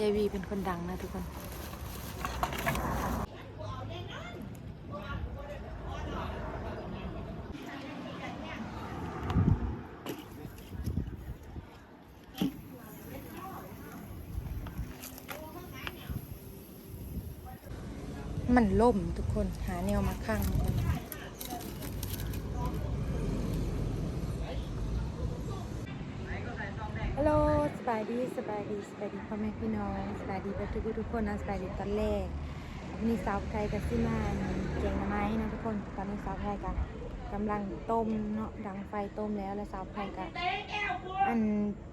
ยายวีเป็นคนดังนะทุกคน มันล่มทุกคนหาแนวมาข้างก่อนฮัลโหลสบายดีสบายดีสบายดีพ่อแม่พี่น้องสบายดีทุกทุกคนนะสบายดีตอนแรกนี่สาวไทยกับซิมาเก่งนะไหมนะทุกคนตอนนี้สาวไทยกับกำลังต้มเนาะดังไฟต้มแล้วแล้วสาวไทยกับอัน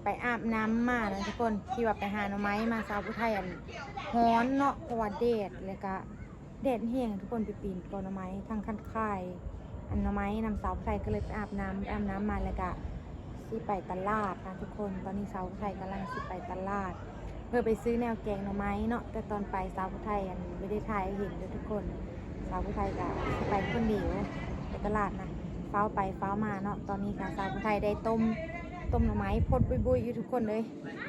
ไปอาบน้ำมานะทุกคนที่ว่าไปหาหน่อไม้มาสาวผู้ไทยอันฮ้อนเนาะเพราะว่าแดดเลยกะแดดแห้งทุกคนไปปีนกอหน่อไม้ทางคันค่ายอันหน่อไม้นำสาวไทยก็เลยไปอาบน้ำอาบน้ำมาแล้วก็ สิไปตลาดนะทุกคน ตอนนี้สาวไทยกำลังสิไปตลาด เพื่อไปซื้อแนวแกงหน่อไม้เนาะ แต่ตอนไปสาวไทยอันไม่ได้ถ่ายเห็นเลยทุกคน สาวไทยก็สิไปคนเดียวไปตลาดนะเฝ้าไปเฝ้ามาเนาะ ตอนนี้ค่ะสาวไทยได้ต้มต้มหน่อไม้พดบุยๆอยู่ทุกคนเลย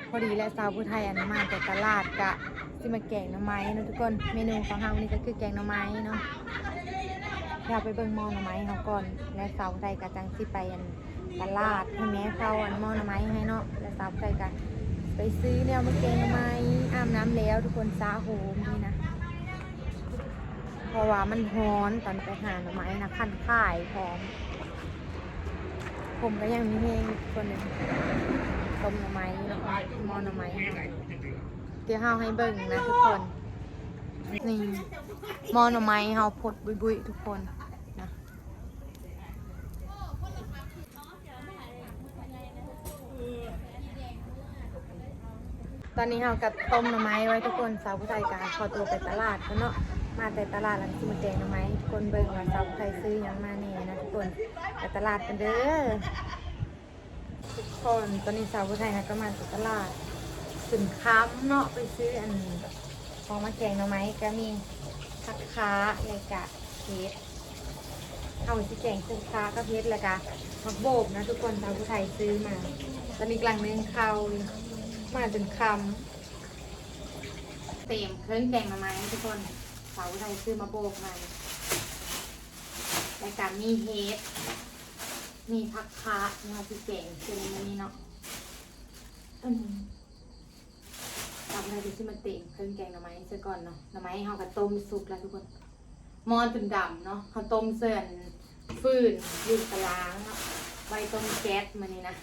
พอดีและสาวผู้ไทยอันมาจากตลาดกะสิมาแกงหน่อไม้เนาะทุกคน เมนูของเรานี่ก็คือแกงหน่อไม้เนาะเราไปเบิ่งม้อหน่อไม้เขาก่อน และสาวผู้ไทยกะจังสิไปอัน ตลาดให้แม่เข้าอันมอนไม้ให้เนาะและสาวผู้ไทยกะไปซื้อแนวมาแกงหน่อไม้อาบน้ำแล้วทุกคนซาโหมนี่นะ เพราะว่ามันร้อนตอนไปหาหน่อไม้นะขั้นข่ายพร้อม ผมก็ยังมีเพลงคนหนึ่งต้มหน่อไม้เนาะมอหน่อไม้เดี๋ยวเฮาให้เบิ่งนะทุกคน นี่มอหน่อไม้เฮาพดบุยๆทุกคนนะ ตอนนี้เฮากับต้มหน่อไม้ไว้ทุกคนสาวผู้ไทยกาขอตัวไปตลาดกันเนาะมาแต่ตลาดแล้วสิมาแกงหน่อไม้ทุกคนเบิ่งว่าสาวผู้ไทยซื้อยังมาแน่นะทุกคนไปตลาดกันเด้อทุกคนตอนนี้สาวผู้ไทยนะก็มาตลาดสินค้าเนาะไปซื้ออันของมาแกงหน่อไม้ก็มีผักค้าเลยกะเพชรเอาสิแกงผักค้าก็เพชรเลยกะผักโบกนะทุกคนสาวผู้ไทยซื้อมาตอนนี้กลังเนึ่งข้า มาจนคำเต็มเครื่องแกงหน่อไม้ทุกคนสาวไทยซื้อมาโบกมาแล้วก็มีเฮดมีพักคะนะคะที่เก่งคือนี้เนาะอืมทำอะไรดีที่มันเต็มเครื่องแกงหน่อไม้เสียก่อนเนาะหน่อไม้เขาก็ต้มสุกแล้วทุกคนมอนจนดำเนาะเขาต้มเสื่อนฟืนยืนตะล้างเนาะใบต้มแก๊สมานี่นะ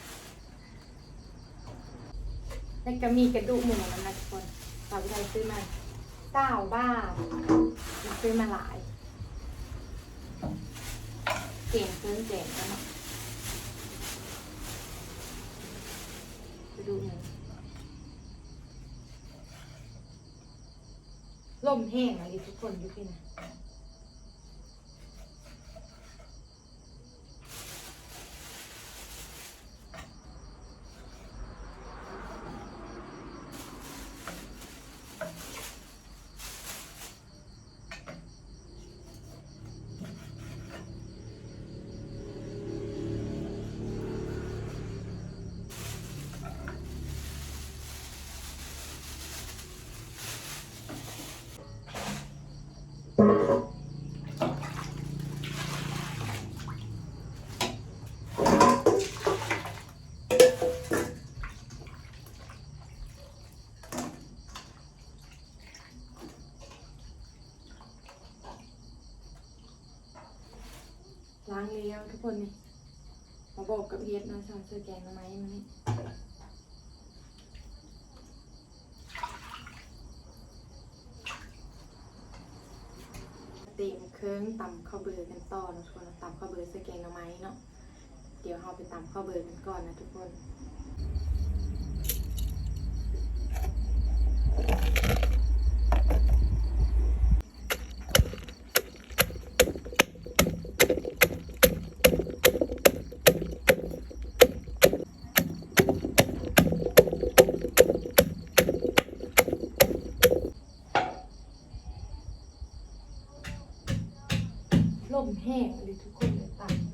แล้วก็มีกระดูกหมูมันนะทุกคนสาวไทยซื้อมาเก้าบ้าทซื้อมาหลายเก่งเครื่องแกงแล้วเนาะไปดูหนึ่งลมแห้งอะไรทุกคนอยู่ที่นะ ยวทุกคนนี่มาบอกกับเฮียรนะช่วเสื้อแกงมาไหมมันนี่เต็มเครื่องตำข้าวเบอร์กันต่อนะทุกคนตำข้าวเบอร์เสื้อแกงหน่อไม้เนาะเดี๋ยวเราไปตำข้าวเบอร์กันก่อนนะทุกคน ล่มแห้งเลยทุกคนเลยตาย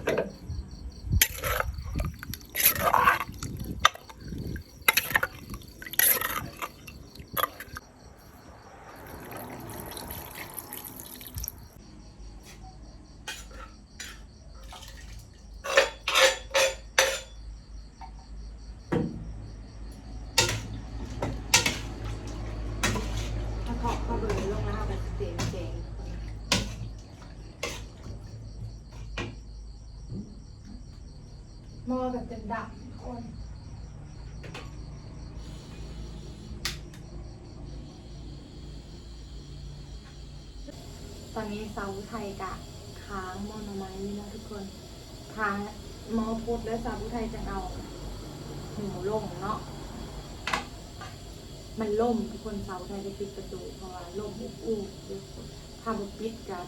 ตอนนี้เสาไทยกะค้างมอนไม้นี่นะทุกคนค้างมอพุดและเสาไทยจะเอาหมูลงเนาะมันล่มทุกคนเสาไทยได้ปิดประตูเพราะว่าล่มอุบอู้ถ้าบุปิดกับ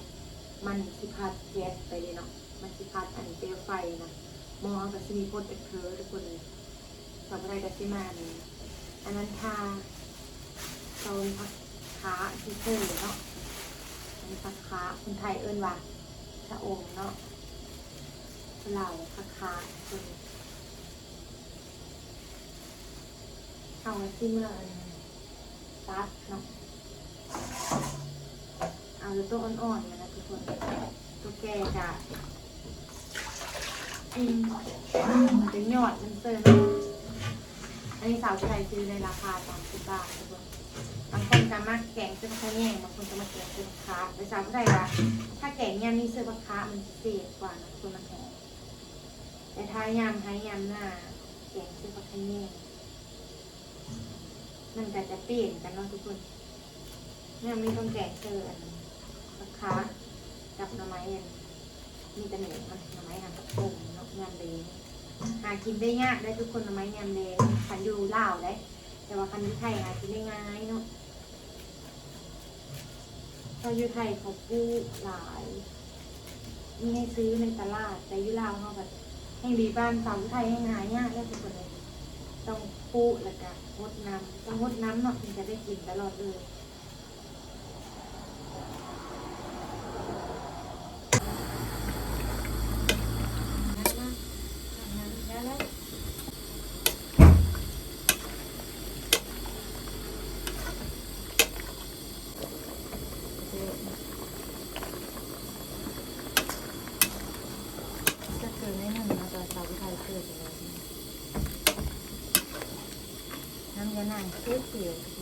มันสิพัดแก๊สไปเลยเนาะมันสิพัดอันเปลวไฟนะมอกับซิมีพ่นเป็นเพลทุกคนเลยสาไทยกับซิมานี่อันนั้นทาเสาพักขาที่เพิ่มเนาะ ผักขาคนไทยเอิ้นว่าชะอมเนาะเหล่าผักขาคนเอาไว้ที่เมื่ออันตัดเนาะเอาตัวอ่อนๆนะทุกคนตัวแก่จะอืมมันจะยอดมันเซิร์นอันนี้สาวไทยซื้อในราคาสามสิบบาททุกคน บางคนจะมาแกงเสื้อผ้าแง่บางคนจะมาแกงเสื้อผ้าไปสาวผู้ใดละถ้าแกงยำนี่เสื้อผ้ามันพิเศษกว่านะคนมันหอแต่ถ้ายำให้ยำหน้าแกงเสื้อผ้าแง่มันก็จะเปลี่ยนกันเนาะทุกคนยำนี่ต้องแกงเสื้ออันผ้ากับหน่อไม้อันมีแต่หนูอันหน่อไม้อันกับปุ่มเนาะยำเลยหากินได้ยากได้ทุกคนหน่อไม้ยำเลยขันอยู่ลาได้แต่ว่าคันยุไทยหากินได้ง่ายเนาะ พราะยุไทยเขาปลูกหลายมีให้ซื้อในตลาด แต่อยุลาวเขาแบบแห่งดีบ้านสาวยุไทยให้หายากแล้วทุกคนเลยต้องปลูกแล้วก็งดน้ำต้องงดน้ำเนาะถึงจะได้กินตลอดเลยแล้ว จะเกิดไม่หนึ่งนะแต่สาวไทยเกิดอยู่แล้วน้ำย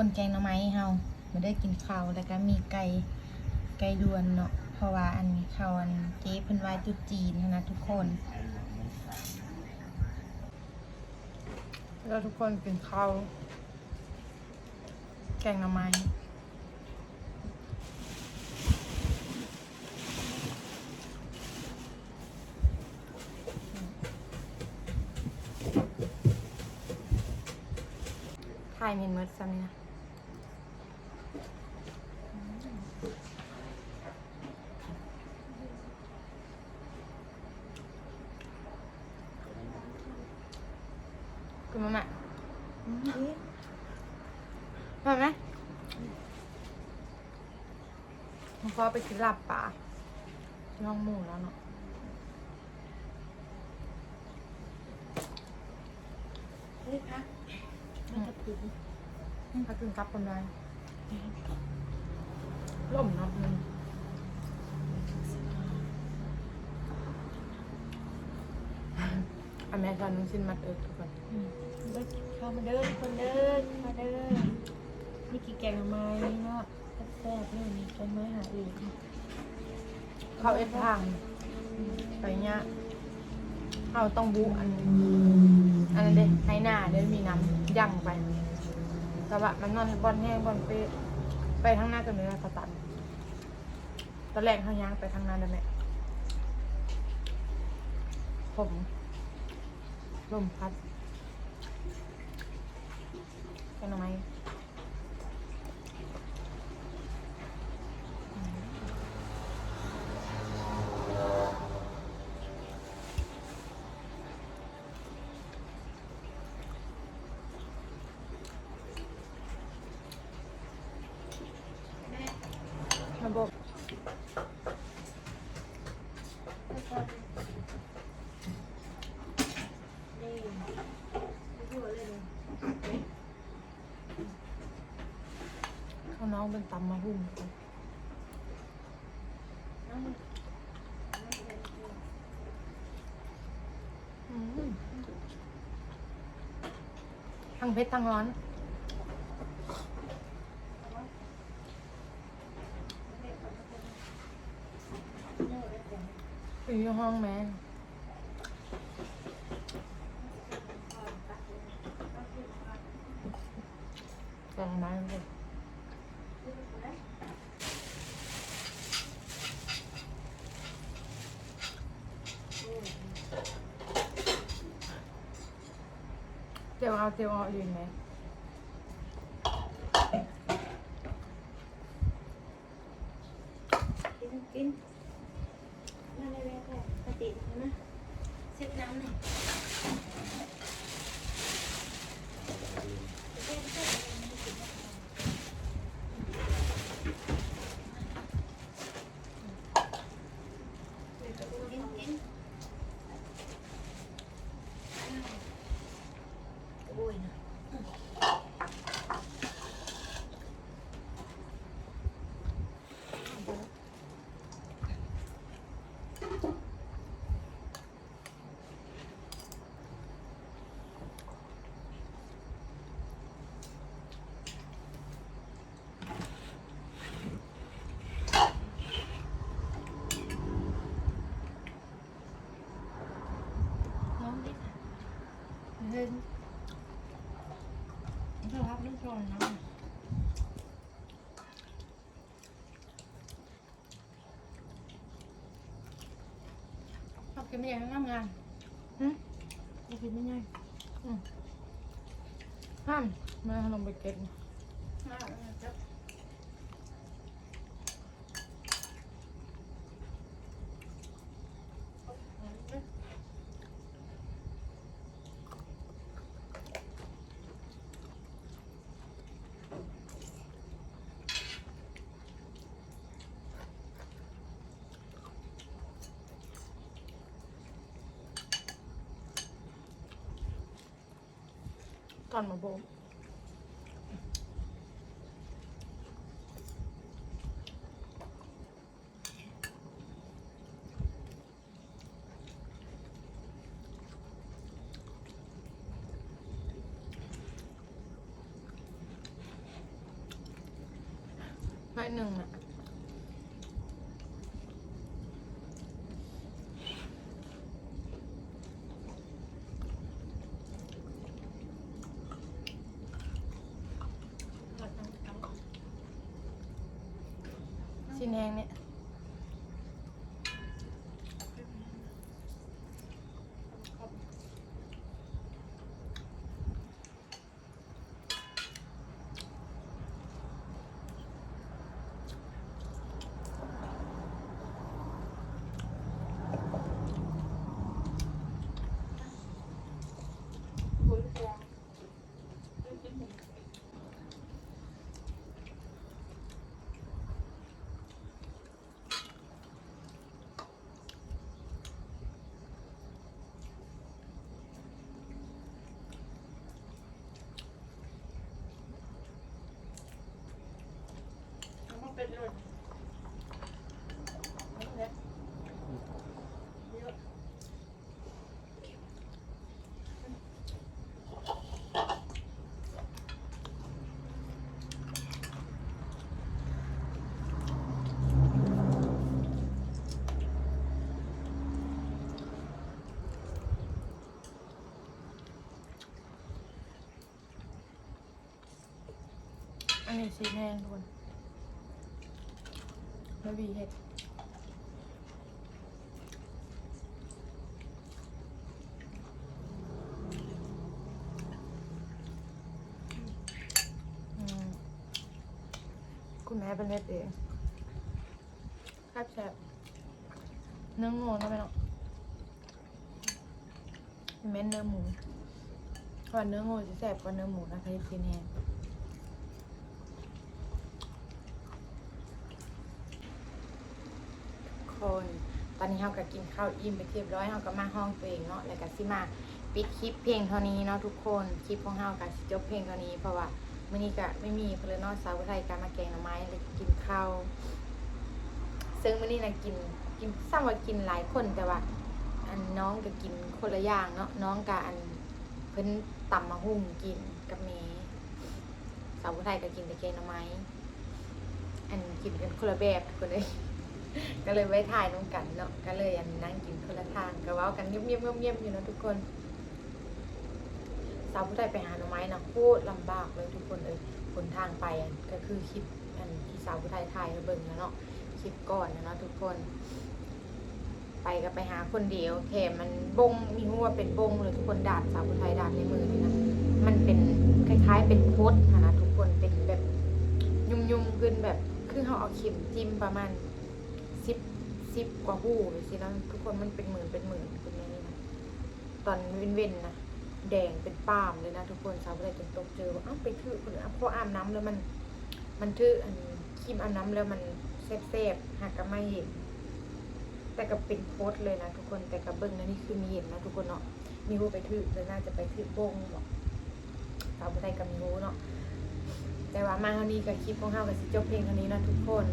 นางเขียวเขียวนี่ทุกคนแกงหน่อไม้เฮาไม่ได้กินข้าวแล้วก็มีไก่ไก่ดวนเนาะเพราะว่าอันข้าวอันเจ๊เพิ่นไว้จุดจีนนะทุกคนแล้วทุกคนกินข้าวแกงหน่อไม้ถ่ายเมนเมดซ้ำนี่นะ กินมาแม่มาไหมมันก็ไปกินลาบป่าที่ห้องหมูแล้วเนาะเฮ้ยพักมากับถึงถ้ากินกับคนใดล่มเนาะมันอ เมริกันน้ำสิ้นมัดเอิกทุกคนเด้อเข้ามาเด้อทุกคนเด้อมาเด้อนี่กี่แกงไม้เนาะแซ่บๆเลยนี่แกงไม้หาอื่นเข้าเอ็ดทางไปเนี้ยเอาต้องบุอันอันนั้นเด้ให้หน้าเด้มีน้ำยั่งไปแต่ว่ามันนอนบอลแห้งบอลเปะไปทางหน้ากับเนื้อเขาตัดตอนแรกทางยางไปทางหน้าได้ไหมผม ลมพัดเป็นไงาน้องเป็นตำมาหุ่มทั้งเผ็ดทั้งร้อน อยู่ห้องแม่แกงไม้เลย เจียวเอาเจียวเอาอื่นไหม กินกินมาเลยแม่ปกตินะเช็ดน้ำหน่อยกินกินโอ้ยนะ น้องดิค่ะ เฮ้ย เราพักเรื่องโซนนะ ชอบ กินไม่ใหญ่ทำงานหืมจะกินไม่ง่ายห้ามมาลงไปเก็บ มาก ก่อนมาโบก น้อยหนึ่งอะ ชิ้ นแห้งเนี่ยมันเป็นเลยเยอะ อันนี้ชิ้นแห้งทุกคนแล้ววีเห็ดคุณแม่เป็นเล็ดเองครับแซ่บเนื้องูนะแม่เนาะเม้นเนื้อหมูเพราะว่าเนื้องูจะแซ่บกว่าเนื้อหมูนะคะที่ชิ้นแห้ง คนตอนนี้ เราก็กินข้าวอิ่มไปเรียบร้อยเราก็มาห้องตัวเองเนาะแล้วก็สิมาปิดคลิปเพลงเท่านี้เนาะทุกคนคลิปของเราก็สิจบเพลงเท่านี้เพราะว่ามื้อนี้ก็ไม่มีเพลเนอสาวไทยการมาแกงหน่อไม้เลยกินข้าวซึ่งมื้อนี้นะกินกินซ้ำว่ากินหลายคนแต่ว่า อันน้องก็กินคนละอย่างเนาะน้องก็อันเพิ่นตำมะฮุ่งกินกับแม่สาวไทยก็กินแต่แกงหน่อไม้อันกินกันคนละแบบคนเลย ก็เลยไว้ถ่ายน้องกันเนาะก็เลยอันนั่งกินคนละทางก็เว้ากันเงียบๆเงียบๆอยู่เนาะทุกคนสาวผู้ไทยไปหาหน่อไม้นะโคตรลำบากเลยทุกคนเลยผลทางไปอะก็คือคลิปอันที่สาวผู้ไทยถ่ายเบิ่งนะเนาะคลิปก่อนนะเนาะทุกคน ไปก็ไปหาคนเดียวแถมมันบงมีหัวเป็นบงเลยทุกคนดาดสาวผู้ไทยดาดในมือนี่นะมันเป็นคล้ายๆ เป็นโพดนะทุกคนเป็นแบบยุ่มๆขึ้นแบบคือเขาเอาเข็มจิ้มประมาณ สิบกว่าหูไปสิแล้วทุกคนมันเป็นหมื่นเป็นหมื่นเป็นอย่างนี้นะตอนเว้นเว้นๆนะแดงเป็นป้ามเลยนะทุกคนสาวเลยจนตกเจอว่าอ้าวไปถือคนอื่นอ้าพออาบน้ำแล้วมัน มันถืออันครีมอาบน้ำแล้วมันแซ่บๆหากก็ไม่เห็นแต่ก็เป็นโพสเลยนะทุกคนแต่กับเบิ้งนะนี่คือมีเห็นนะทุกคนเนาะมีหูไปถือเลยน่าจะไปถือบงหรอกสาวไทยกับมีหูเนาะแต่ว่ามาเท่านี้กับคลิปของเฮากับสิจบเพลงเท่านี้นะทุกคน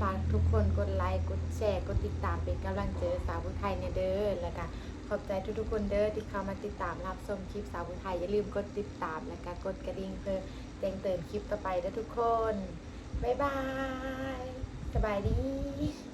ฝากทุกคนกดไลค์กดแชร์กดติดตามเป็นกำลังใจสาวผู้ไทยในเด้อแล้วก็ขอบใจทุกๆคนเด้อที่เข้ามาติดตามรับชมคลิปสาวผู้ไทยอย่าลืมกดติดตามแล้วก็กดกระดิ่งเพื่อแจ้งเตือนคลิปต่อไปนะทุกคนบ๊ายบายสบายดี